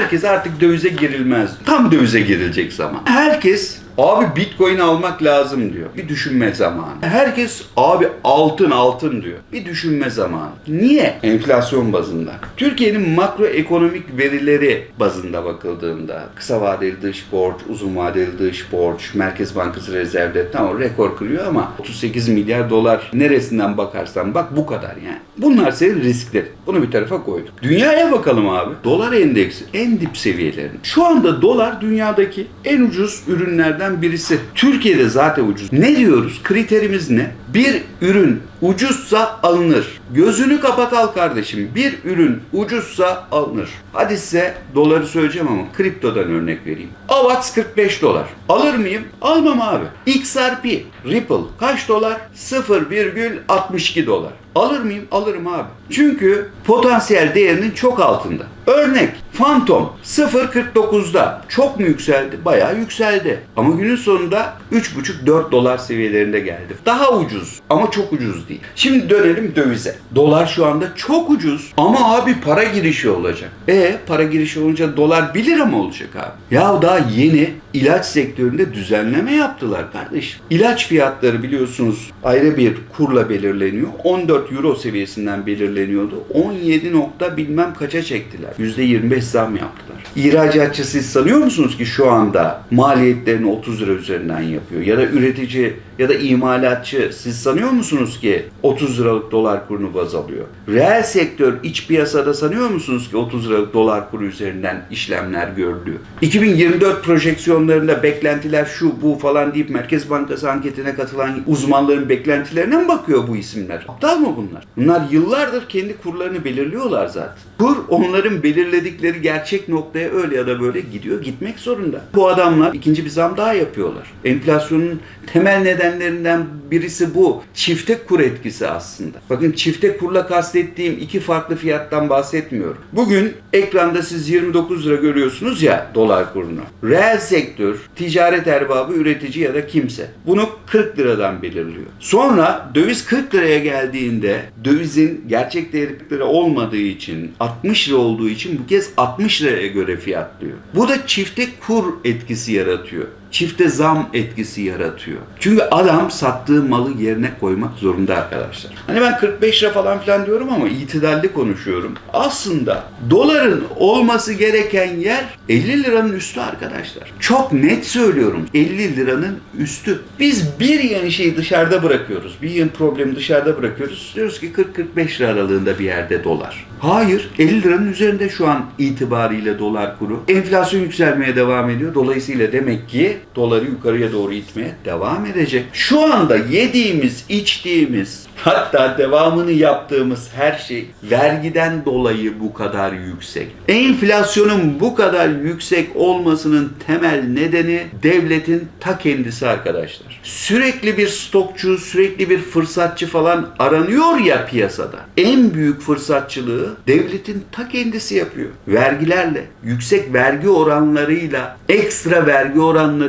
herkes artık dövize girilmez. Tam dövize girilecek zaman. Herkes Abi bitcoin almak lazım diyor. Bir düşünme zamanı. Herkes abi altın altın diyor. Bir düşünme zamanı. Niye? Enflasyon bazında. Türkiye'nin makroekonomik verileri bazında bakıldığında kısa vadeli dış borç, uzun vadeli dış borç, Merkez Bankası rezervleri tamam rekor kırıyor ama 38 milyar dolar neresinden bakarsan bak bu kadar yani. Bunlar senin riskleri. Bunu bir tarafa koyduk. Dünyaya bakalım abi. Dolar endeksi en dip seviyelerinde. Şu anda dolar dünyadaki en ucuz ürünlerden birisi. Türkiye'de zaten ucuz. Ne diyoruz? Kriterimiz ne? Bir ürün ucuzsa alınır. Gözünü kapat al kardeşim. Bir ürün ucuzsa alınır. Hadi size doları söyleyeceğim ama kriptodan örnek vereyim. AVAX 45 dolar. Alır mıyım? Almam abi. XRP, Ripple kaç dolar? 0,62 dolar. Alır mıyım? Alırım abi. Çünkü potansiyel değerinin çok altında. Örnek Phantom 0.49'da çok mu yükseldi? Bayağı yükseldi. Ama günün sonunda 3.5-4 dolar seviyelerinde geldi. Daha ucuz ama çok ucuz değil. Şimdi dönelim dövize. Dolar şu anda çok ucuz ama abi para girişi olacak. E para girişi olunca dolar 1 lira mı olacak abi? Ya daha yeni ilaç sektöründe düzenleme yaptılar kardeşim. İlaç fiyatları biliyorsunuz ayrı bir kurla belirleniyor. 14 euro seviyesinden belirleniyordu. 17 nokta bilmem kaça çektiler. %25 zam yaptılar. İhracatçı siz sanıyor musunuz ki şu anda maliyetlerini 30 lira üzerinden yapıyor? Ya da üretici ya da imalatçı siz sanıyor musunuz ki 30 liralık dolar kurunu baz alıyor? Reel sektör iç piyasada sanıyor musunuz ki 30 liralık dolar kuru üzerinden işlemler görülüyor? 2024 projeksiyonlarında beklentiler şu bu falan deyip Merkez Bankası anketine katılan uzmanların beklentilerine mi bakıyor bu isimler? Aptal mı bunlar? Bunlar yıllardır kendi kurlarını belirliyorlar zaten. Kur onların belirledikleri gerçek noktaya öyle ya da böyle gidiyor, gitmek zorunda. Bu adamlar ikinci bir zam daha yapıyorlar. Enflasyonun temel nedenlerinden birisi bu. Çifte kur etkisi aslında. Bakın çifte kurla kastettiğim iki farklı fiyattan bahsetmiyorum. Bugün ekranda siz 29 lira görüyorsunuz ya dolar kurunu. Reel sektör, ticaret erbabı, üretici ya da kimse. Bunu 40 liradan belirliyor. Sonra döviz 40 liraya geldiğinde dövizin gerçek değeri 40 lira olmadığı için 60 lira olduğu için bu kez 60 liraya göre fiyatlıyor. Bu da çifte kur etkisi yaratıyor çifte zam etkisi yaratıyor. Çünkü adam sattığı malı yerine koymak zorunda arkadaşlar. Hani ben 45 lira falan filan diyorum ama itidalli konuşuyorum. Aslında doların olması gereken yer 50 liranın üstü arkadaşlar. Çok net söylüyorum 50 liranın üstü. Biz bir yeni şeyi dışarıda bırakıyoruz. Bir yeni problemi dışarıda bırakıyoruz. Diyoruz ki 40-45 lira aralığında bir yerde dolar. Hayır 50 liranın üzerinde şu an itibariyle dolar kuru. Enflasyon yükselmeye devam ediyor. Dolayısıyla demek ki doları yukarıya doğru itmeye devam edecek. Şu anda yediğimiz, içtiğimiz, hatta devamını yaptığımız her şey vergiden dolayı bu kadar yüksek. Enflasyonun bu kadar yüksek olmasının temel nedeni devletin ta kendisi arkadaşlar. Sürekli bir stokçu, sürekli bir fırsatçı falan aranıyor ya piyasada. En büyük fırsatçılığı devletin ta kendisi yapıyor. Vergilerle, yüksek vergi oranlarıyla, ekstra vergi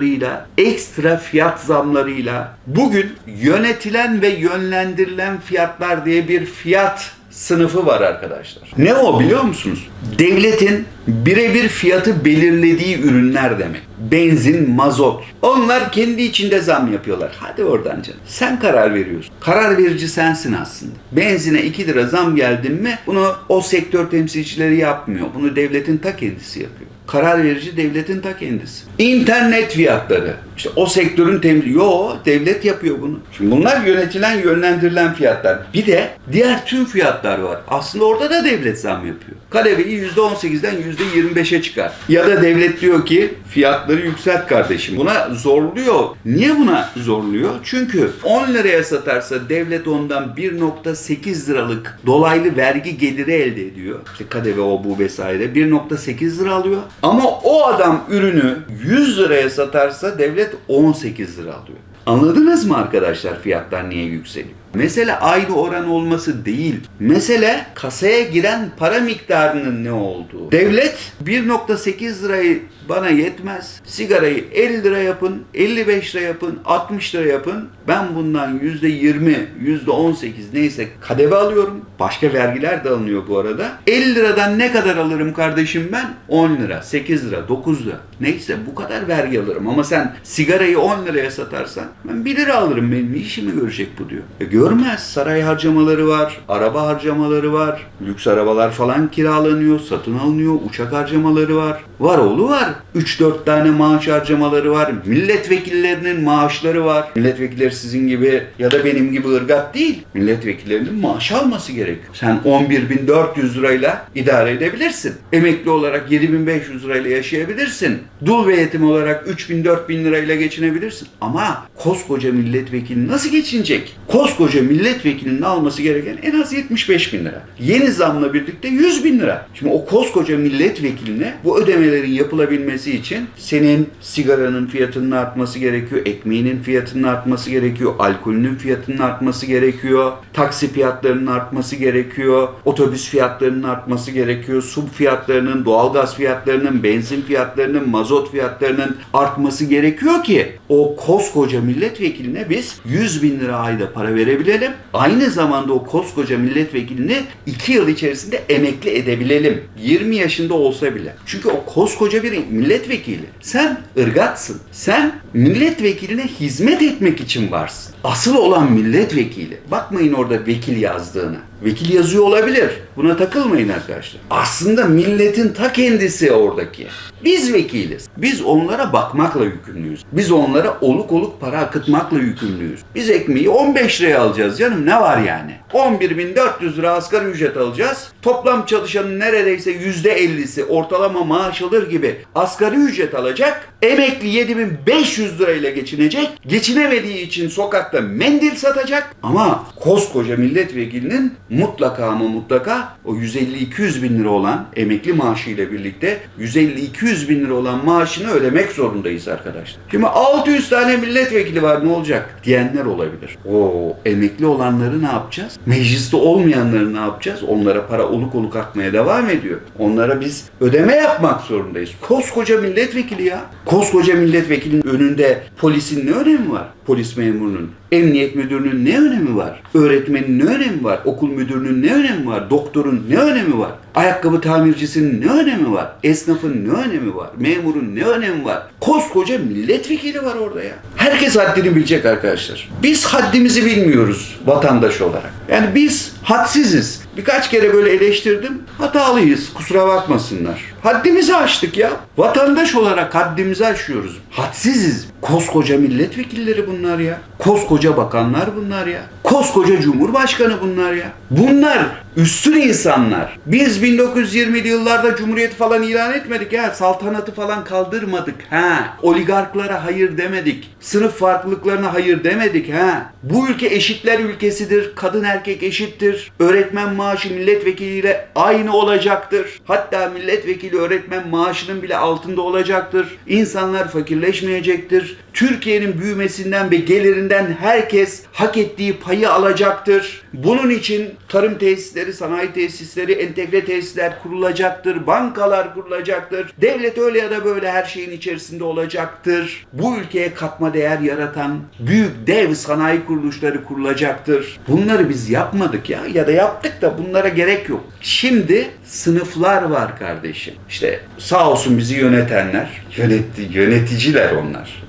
oranlarıyla, ekstra fiyat zamlarıyla bugün yönetilen ve yönlendirilen fiyatlar diye bir fiyat sınıfı var arkadaşlar. Ne o biliyor musunuz? Devletin birebir fiyatı belirlediği ürünler demek. Benzin, mazot. Onlar kendi içinde zam yapıyorlar. Hadi oradan canım. Sen karar veriyorsun. Karar verici sensin aslında. Benzine 2 lira zam geldin mi bunu o sektör temsilcileri yapmıyor. Bunu devletin ta kendisi yapıyor. Karar verici devletin ta kendisi. İnternet fiyatları. İşte o sektörün temsil... Yo devlet yapıyor bunu. Şimdi bunlar yönetilen, yönlendirilen fiyatlar. Bir de diğer tüm fiyatlar var. Aslında orada da devlet zam yapıyor. Kadeveyi %18'den %25'e çıkar. Ya da devlet diyor ki fiyatları yükselt kardeşim. Buna zorluyor. Niye buna zorluyor? Çünkü 10 liraya satarsa devlet ondan 1.8 liralık dolaylı vergi geliri elde ediyor. İşte kadeve o bu vesaire 1.8 lira alıyor. Ama o adam ürünü 100 liraya satarsa devlet 18 lira alıyor. Anladınız mı arkadaşlar fiyatlar niye yükseliyor? Mesele aynı oran olması değil. Mesele kasaya giren para miktarının ne olduğu. Devlet 1.8 lirayı bana yetmez. Sigarayı 50 lira yapın, 55 lira yapın, 60 lira yapın. Ben bundan %20, %18 neyse kadeve alıyorum. Başka vergiler de alınıyor bu arada. 50 liradan ne kadar alırım kardeşim ben? 10 lira, 8 lira, 9 lira. Neyse bu kadar vergi alırım. Ama sen sigarayı 10 liraya satarsan ben 1 lira alırım. Benim işimi görecek bu diyor. E görmez. Saray harcamaları var, araba harcamaları var, lüks arabalar falan kiralanıyor, satın alınıyor, uçak harcamaları var. Var oğlu var. 3-4 tane maaş harcamaları var. Milletvekillerinin maaşları var. Milletvekilleri sizin gibi ya da benim gibi ırgat değil. Milletvekillerinin maaş alması gerekiyor. Sen 11.400 lirayla idare edebilirsin. Emekli olarak 7.500 lirayla yaşayabilirsin. Dul ve yetim olarak 3.000-4.000 lirayla geçinebilirsin. Ama koskoca milletvekili nasıl geçinecek? Koskoca milletvekilinin alması gereken en az 75 bin lira. Yeni zamla birlikte 100 bin lira. Şimdi o koskoca milletvekiline bu ödemelerin yapılabilmesi için senin sigaranın fiyatının artması gerekiyor, ekmeğinin fiyatının artması gerekiyor, alkolünün fiyatının artması gerekiyor, taksi fiyatlarının artması gerekiyor, otobüs fiyatlarının artması gerekiyor, su fiyatlarının, doğalgaz fiyatlarının, benzin fiyatlarının, mazot fiyatlarının artması gerekiyor ki o koskoca milletvekiline biz 100 bin lira ayda para verebilelim. Aynı zamanda o koskoca milletvekilini 2 yıl içerisinde emekli edebilelim. 20 yaşında olsa bile. Çünkü o koskoca bir milletvekili. Sen ırgatsın. Sen milletvekiline hizmet etmek için varsın. Asıl olan milletvekili. Bakmayın orada vekil yazdığına. Vekil yazıyor olabilir. Buna takılmayın arkadaşlar. Aslında milletin ta kendisi oradaki. Biz vekiliz. Biz onlara bakmakla yükümlüyüz. Biz onlara oluk oluk para akıtmakla yükümlüyüz. Biz ekmeği 15 liraya alacağız canım ne var yani? 11.400 lira asgari ücret alacağız. Toplam çalışanın neredeyse %50'si ortalama maaş alır gibi asgari ücret alacak. Emekli 7500 lirayla geçinecek. Geçinemediği için sokakta mendil satacak. Ama koskoca milletvekilinin mutlaka ama mutlaka o 150-200 bin lira olan emekli maaşıyla birlikte 150-200 bin lira olan maaşını ödemek zorundayız arkadaşlar. Şimdi 600 tane milletvekili var ne olacak diyenler olabilir. O emekli olanları ne yapacağız? Mecliste olmayanları ne yapacağız? Onlara para oluk oluk akmaya devam ediyor. Onlara biz ödeme yapmak zorundayız. Koskoca milletvekili ya. Koskoca milletvekilinin önünde polisin ne önemi var? Polis memurunun. Emniyet müdürünün ne önemi var? Öğretmenin ne önemi var? Okul müdürünün ne önemi var? Doktorun ne önemi var? Ayakkabı tamircisinin ne önemi var? Esnafın ne önemi var? Memurun ne önemi var? Koskoca milletvekili var orada ya. Herkes haddini bilecek arkadaşlar. Biz haddimizi bilmiyoruz vatandaş olarak. Yani biz hadsiziz. Birkaç kere böyle eleştirdim. Hatalıyız. Kusura bakmasınlar. Haddimizi aştık ya. Vatandaş olarak haddimizi aşıyoruz. Hadsiziz. Koskoca milletvekilleri bunlar ya. Koskoca bakanlar bunlar ya. Koskoca cumhurbaşkanı bunlar ya. Bunlar üstün insanlar. Biz 1920'li yıllarda cumhuriyet falan ilan etmedik ya. Saltanatı falan kaldırmadık. Ha. Oligarklara hayır demedik. Sınıf farklılıklarına hayır demedik. Ha. Bu ülke eşitler ülkesidir. Kadın erkek eşittir. Öğretmen maaşı milletvekiliyle aynı olacaktır. Hatta milletvekili öğretmen maaşının bile altında olacaktır. İnsanlar fakirleşmeyecektir. years Türkiye'nin büyümesinden ve gelirinden herkes hak ettiği payı alacaktır. Bunun için tarım tesisleri, sanayi tesisleri, entegre tesisler kurulacaktır. Bankalar kurulacaktır. Devlet öyle ya da böyle her şeyin içerisinde olacaktır. Bu ülkeye katma değer yaratan büyük dev sanayi kuruluşları kurulacaktır. Bunları biz yapmadık ya ya da yaptık da bunlara gerek yok. Şimdi sınıflar var kardeşim. İşte sağ olsun bizi yönetenler, yönetti, yöneticiler onlar.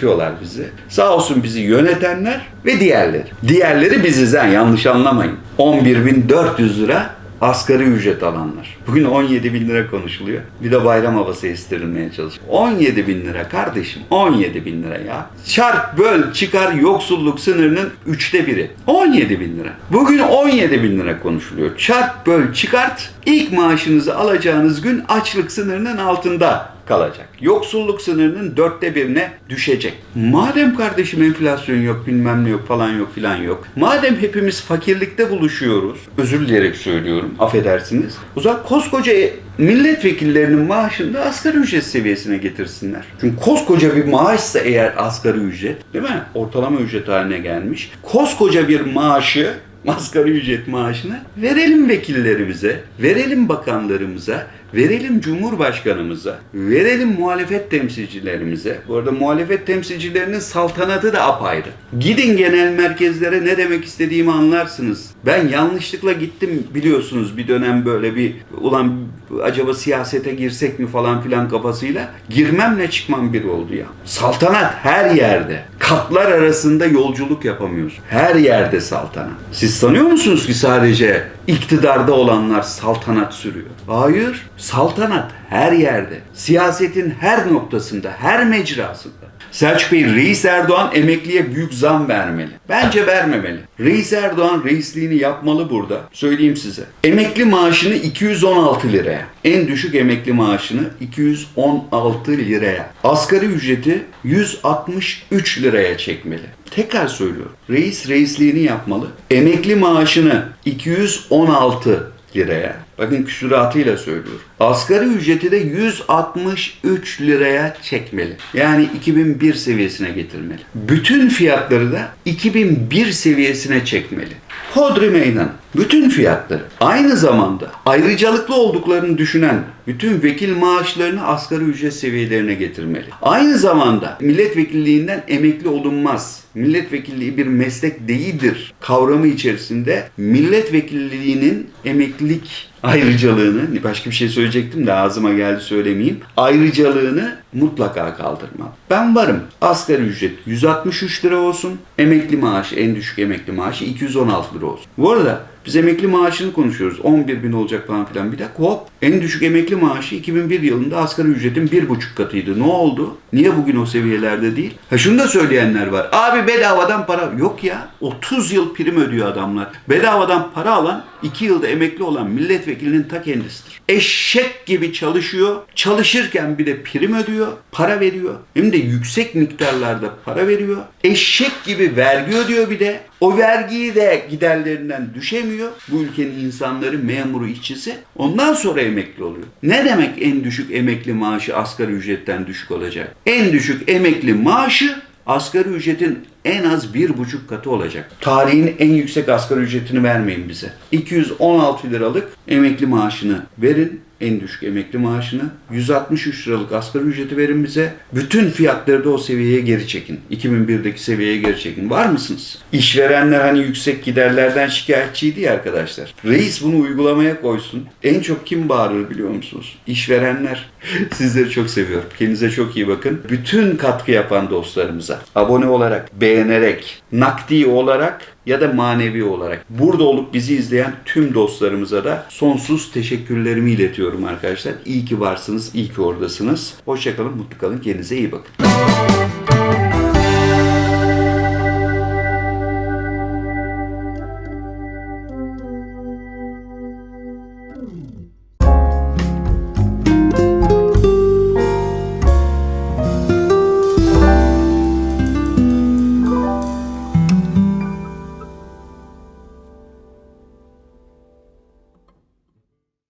Yönetiyorlar bizi. Sağ olsun bizi yönetenler ve diğerleri. Diğerleri biziz ha yanlış anlamayın. 11.400 lira asgari ücret alanlar. Bugün 17 bin lira konuşuluyor. Bir de bayram havası estirilmeye çalışıyor. 17 bin lira kardeşim. 17 bin lira ya. Çarp böl çıkar yoksulluk sınırının üçte biri. 17 bin lira. Bugün 17 bin lira konuşuluyor. Çarp böl çıkart İlk maaşınızı alacağınız gün açlık sınırının altında kalacak. Yoksulluk sınırının dörtte birine düşecek. Madem kardeşim enflasyon yok bilmem ne yok falan yok filan yok. Madem hepimiz fakirlikte buluşuyoruz. Özür dileyerek söylüyorum affedersiniz. Zaman koskoca milletvekillerinin maaşını da asgari ücret seviyesine getirsinler. Çünkü koskoca bir maaşsa eğer asgari ücret değil mi? Ortalama ücret haline gelmiş. Koskoca bir maaşı asgari ücret maaşını verelim vekillerimize, verelim bakanlarımıza, verelim cumhurbaşkanımıza, verelim muhalefet temsilcilerimize. Bu arada muhalefet temsilcilerinin saltanatı da apayrı. Gidin genel merkezlere ne demek istediğimi anlarsınız. Ben yanlışlıkla gittim biliyorsunuz bir dönem böyle bir ulan acaba siyasete girsek mi falan filan kafasıyla girmemle çıkmam bir oldu ya. Saltanat her yerde. Katlar arasında yolculuk yapamıyoruz. Her yerde saltanat. Siz sanıyor musunuz ki sadece iktidarda olanlar saltanat sürüyor? Hayır. Saltanat her yerde. Siyasetin her noktasında, her mecrasında. Selçuk Bey, Reis Erdoğan emekliye büyük zam vermeli. Bence vermemeli. Reis Erdoğan reisliğini yapmalı burada. Söyleyeyim size. Emekli maaşını 216 liraya. En düşük emekli maaşını 216 liraya. Asgari ücreti 163 liraya çekmeli. Tekrar söylüyorum. Reis reisliğini yapmalı. Emekli maaşını 216 liraya. Bakın küsuratıyla söylüyorum. Asgari ücreti de 163 liraya çekmeli. Yani 2001 seviyesine getirmeli. Bütün fiyatları da 2001 seviyesine çekmeli. Hodri meydan. Bütün fiyatları. Aynı zamanda ayrıcalıklı olduklarını düşünen bütün vekil maaşlarını asgari ücret seviyelerine getirmeli. Aynı zamanda milletvekilliğinden emekli olunmaz. Milletvekilliği bir meslek değildir kavramı içerisinde milletvekilliğinin emeklilik ayrıcalığını, başka bir şey söyleyecektim de ağzıma geldi söylemeyeyim. Ayrıcalığını mutlaka kaldırmalı. Ben varım. Asgari ücret 163 lira olsun. Emekli maaşı, en düşük emekli maaşı 216 lira olsun. Bu arada biz emekli maaşını konuşuyoruz. 11 bin olacak falan filan. Bir dakika hop. En düşük emekli maaşı 2001 yılında asgari ücretin bir buçuk katıydı. Ne oldu? Niye bugün o seviyelerde değil? Ha şunu da söyleyenler var. Abi bedavadan para. Yok ya. 30 yıl prim ödüyor adamlar. Bedavadan para alan 2 yılda emekli olan milletvekilinin ta kendisidir. Eşek gibi çalışıyor. Çalışırken bir de prim ödüyor. Para veriyor. Hem de yüksek miktarlarda para veriyor. Eşek gibi vergi ödüyor bir de. O vergiyi de giderlerinden düşemiyor. Bu ülkenin insanları, memuru, işçisi. Ondan sonra emekli oluyor. Ne demek en düşük emekli maaşı asgari ücretten düşük olacak? En düşük emekli maaşı asgari ücretin en az bir buçuk katı olacak. Tarihin en yüksek asgari ücretini vermeyin bize. 216 liralık emekli maaşını verin en düşük emekli maaşını 163 liralık asgari ücreti verin bize. Bütün fiyatları da o seviyeye geri çekin. 2001'deki seviyeye geri çekin. Var mısınız? İşverenler hani yüksek giderlerden şikayetçiydi ya arkadaşlar. Reis bunu uygulamaya koysun. En çok kim bağırır biliyor musunuz? İşverenler. Sizleri çok seviyorum. Kendinize çok iyi bakın. Bütün katkı yapan dostlarımıza abone olarak, beğenerek, nakdi olarak ya da manevi olarak burada olup bizi izleyen tüm dostlarımıza da sonsuz teşekkürlerimi iletiyorum arkadaşlar. İyi ki varsınız, iyi ki oradasınız. Hoşçakalın, mutlu kalın, kendinize iyi bakın.